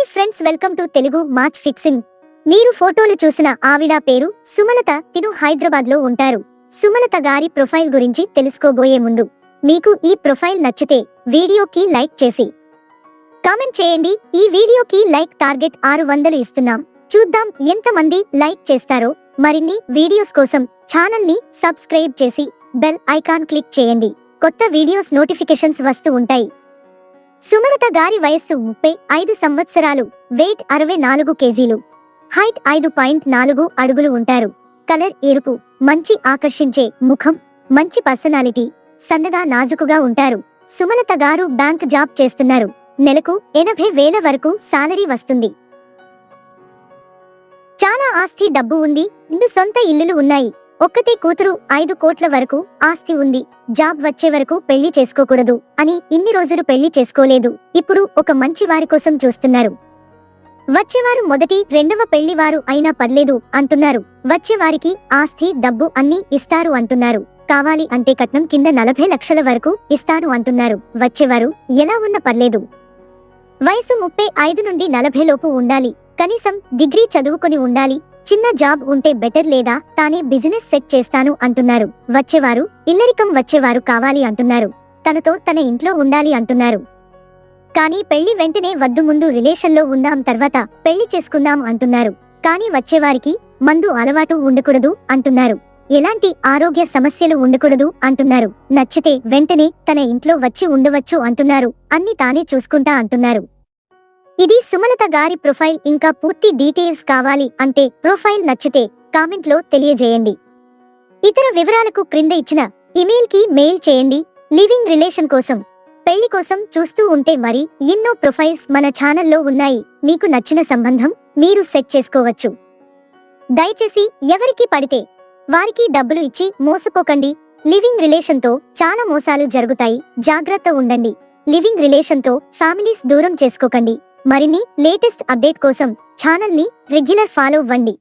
Hi friends welcome to Telugu match fixing. మీరు ఫోటోలు చూసిన ఆవిడ పేరు సుమలత తిను హైదరాబాద్లో ఉంటారు. సుమలత గారి ప్రొఫైల్ గురించి తెలుసుకోబోయే ముందు మీకు ఈ ప్రొఫైల్ నచ్చితే వీడియోకి లైక్ చేసి కామెంట్ చేయండి. ఈ వీడియోకి లైక్ టార్గెట్ ఆరు వందలు ఇస్తున్నాం. చూద్దాం ఎంతమంది లైక్ చేస్తారో. మరిన్ని వీడియోస్ కోసం ఛానల్ని సబ్స్క్రైబ్ చేసి బెల్ ఐకాన్ క్లిక్ చేయండి. కొత్త వీడియోస్ నోటిఫికేషన్స్ వస్తూ ఉంటాయి. సుమలత గారి వయస్సు ముప్పై ఐదు సంవత్సరాలు. వెయిట్ అరవై నాలుగు కేజీలు. హైట్ ఐదు పాయింట్ నాలుగు అడుగులు ఉంటారు. కలర్ ఎరుపు. మంచి ఆకర్షించే ముఖం. మంచి పర్సనాలిటీ. సన్నగా నాజుకుగా ఉంటారు. సుమలత గారు బ్యాంక్ జాబ్ చేస్తున్నారు. నెలకు ఎనభై వేల వరకు సాలరీ వస్తుంది. చాలా ఆస్తి డబ్బు ఉంది. ఇందు సొంత ఇల్లులు ఉన్నాయి. ఒక్కతే కూతురు ఐదు కోట్ల వరకు ఆస్తి ఉంది. జాబ్ వచ్చే వరకు పెళ్ళి చేసుకోకూడదు అని ఇన్ని రోజులు పెళ్ళి చేసుకోలేదు. ఇప్పుడు ఒక మంచి వారి కోసం చూస్తున్నారు. వచ్చేవారు మొదటి రెండవ పెళ్ళి వారు అయినా పర్లేదు అంటున్నారు. వచ్చేవారికి ఆస్తి డబ్బు అన్ని ఇస్తారు అంటున్నారు. కావాలి అంటే కట్నం కింద నలభై లక్షల వరకు ఇస్తాను అంటున్నారు. వచ్చేవారు ఎలా ఉన్న పర్లేదు. వయసు ముప్పై ఐదు నుండి నలభై లోపు ఉండాలి. కనీసం డిగ్రీ చదువుకొని ఉండాలి. చిన్న జాబ్ ఉంటే బెటర్ లేదా? తానే బిజినెస్ సెట్ చేస్తాను అంటున్నారు. వచ్చేవారు ఇల్లరికం వచ్చేవారు కావాలి అంటున్నారు. తనతో తన ఇంట్లో ఉండాలి అంటున్నారు. కానీ పెళ్ళి వెంటనే వద్దు ముందు రిలేషన్లో ఉందాం తర్వాత పెళ్ళి చేసుకుందాం అంటున్నారు. కానీ వచ్చేవారికి మందు అలవాటు ఉండకూడదు అంటున్నారు. ఎలాంటి ఆరోగ్య సమస్యలు ఉండకూడదు అంటున్నారు. నచ్చితే వెంటనే తన ఇంట్లో వచ్చి ఉండవచ్చు అంటున్నారు. అన్ని తానే చూసుకుంటా అంటున్నారు. ఇది సుమలత గారి ప్రొఫైల్. ఇంకా పూర్తి డీటెయిల్స్ కావాలి అంటే ప్రొఫైల్ నచ్చితే కామెంట్లో తెలియజేయండి. ఇతర వివరాలకు క్రింద ఇచ్చిన ఇమెయిల్కి మెయిల్ చేయండి. లివింగ్ రిలేషన్ కోసం పెళ్ళి కోసం చూస్తూ ఉంటే మరి ఎన్నో ప్రొఫైల్స్ మన ఛానల్లో ఉన్నాయి. మీకు నచ్చిన సంబంధం మీరు సెట్ చేసుకోవచ్చు. దయచేసి ఎవరికి పడితే వారికి డబ్బులు ఇచ్చి మోసపోకండి. లివింగ్ రిలేషన్తో చాలా మోసాలు జరుగుతాయి. జాగ్రత్త ఉండండి. లివింగ్ రిలేషన్తో ఫ్యామిలీస్ దూరం చేసుకోకండి. మరిన్ని లేటెస్ట్ అప్డేట్ కోసం ఛానల్ని రెగ్యులర్ ఫాలో అవ్వండి.